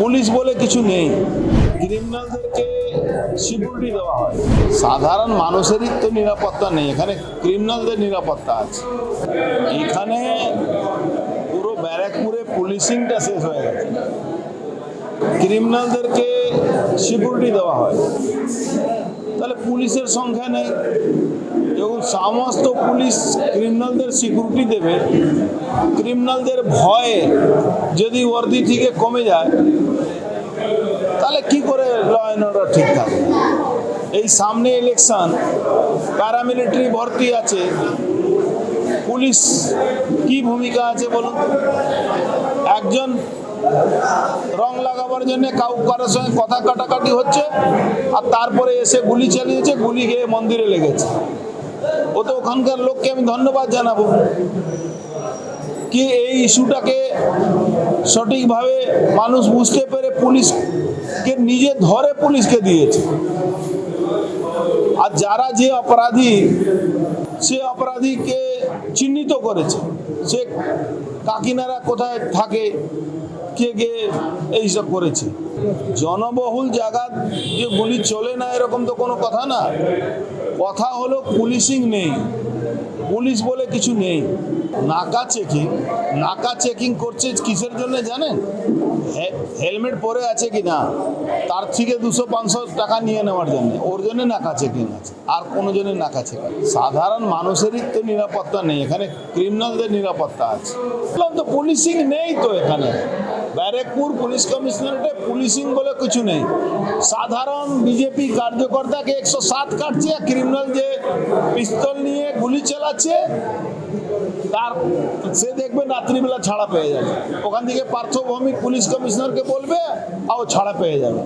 Police বলে কিছু নেই। ক্রিমিনালদেরকে সিকিউরিটি দেওয়া হয়। সাধারণ মানুষেরই তো নিরাপত্তা নেই। এখানে ক্রিমিনালদের নিরাপত্তা আছে। এখানে পুরো ব্যারাকপুরে পুলিশিংটা শেষ হয়ে গেছে। ক্রিমিনালদেরকে সিকিউরিটি দেওয়া হয়। তাহলে পুলিশের সংখ্যা নেই। যখন সমস্ত পুলিশ ক্রিমিনালদের সিকিউরিটি দেবে। ক্রিমিনালদের ভয়ে যদি ওয়ার্দি থেকে কমে যায়, তাহলে কি করে ল অ্যান্ড অর্ডার ঠিক থাকবে এই সামনে ইলেকশন প্যারামিলিটারি ভর্তি আছে। পুলিশ কি ভূমিকা আছে বলুন? একজন রং লাগাবার জন্য কাউ কারোর সঙ্গে কথা কাটাকাটি হচ্ছে, আর তারপরে এসে গুলি চালিয়েছে, গুলি গিয়ে মন্দিরে লেগেছে। ও তো ওখানকার লোককে আমি ধন্যবাদ জানাব কি এই ইস্যুটাকে সঠিকভাবে মানুষ বুঝতে পেরে পুলিশকে নিজে ধরে পুলিশকে দিয়েছে। আর যারা যে অপরাধী, সে অপরাধীকে চিহ্নিত করেছে, সে কাকিনারা কোথায় থাকে কে কে এইসব করেছে? জনবহুল জায়গা যে গুলি চলে না, এরকম তো কোনো কথা না। কথা হলো পুলিশিং নেই। পুলিশ বলে কিছু নেই। নাকা চেকিং নাকা চেকিং করছে কিসের জন্য জানেন? হেলমেট পরে আছে কি না? তার থেকে দুশো পাঁচশো টাকা নিয়ে নেওয়ার জন্য। ওর জন্য নাকা চেকিং আছে। আর কোনো জন্য নাকা চেকিং সাধারণ মানুষেরই তো নিরাপত্তা নেই। এখানে ক্রিমিনালদের নিরাপত্তা আছে। তো পুলিশিং নেই তো এখানে। ব্যারেকপুর পুলিশ কমিশনারেটে পুলিশিং বলে কিছু নেই। সাধারণ বিজেপি কার্যকর্তাকে একশো সাত কাটছে ক্রিমিনাল যে পিস্তল নিয়ে গুলি চালাচ্ছে, তার সে দেখবে রাত্রিবেলা ছাড়া পেয়ে যাবে। ওখান থেকে পার্থভৌমিক পুলিশ কমিশনারকে বলবে আর ছাড়া পেয়ে যাবে।